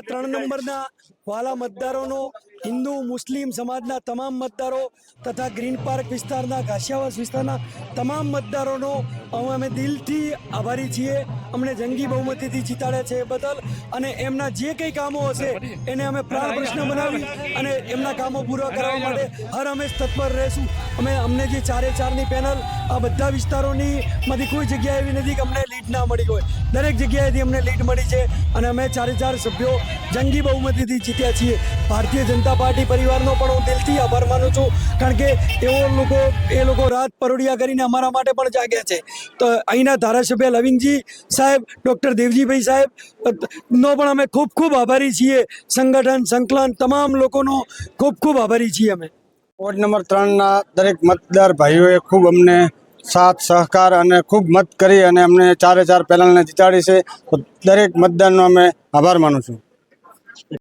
વોર્ડના ત્રણ નંબરના વાલા મતદારોનો હિન્દુ, મુસ્લિમ સમાજના તમામ મતદારો તથા ગ્રીન પાર્ક વિસ્તારના ઘાસિયાવાસ વિસ્તારના તમામ મતદારોનો અમે દિલથી આભારી છીએ. અમને જંગી બહુમતીથી જીતાડ્યા છે એ બદલ. અને એમના જે કંઈ કામો હશે, એને અમે પ્રાણ પ્રશ્ન બનાવી અને એમના કામો પૂરા કરવા માટે હર હંમેશ તત્પર રહેશું. અમે અમને જે ચારે ચારની પેનલ આ બધા વિસ્તારોની માંથી કોઈ જગ્યા એવી નથી કે અમને લીડ ના મળી હોય. દરેક જગ્યાએથી અમને લીડ મળી છે અને અમે ચારે ચાર સભ્યો જંગી બહુમતીથી જીત્યા છીએ. ભારતીય જનતા પાર્ટી પરિવારનો પણ હું દિલથી આભાર માનું છું. કારણ કે તેઓ લોકો, એ લોકો રાત પરોડિયા કરીને અમારા માટે પણ જાગ્યા છે. તો અહીંના ધારાસભ્ય લવિંગજી સાહેબ, ડૉક્ટર દેવજીભાઈ સાહેબ નો પણ અમે ખૂબ ખૂબ આભારી છીએ. સંગઠન, સંકલન તમામ લોકોનો ખૂબ ખૂબ આભારી છીએ અમે. વોર્ડ નંબર ત્રણના દરેક મતદાર ભાઈઓએ ખૂબ અમને સાથ, સહકાર અને ખૂબ મત કરી અને અમને ચારે ચાર પેનલને જીતાડી છે. દરેક મતદાનનો અમે આભાર માનું છું.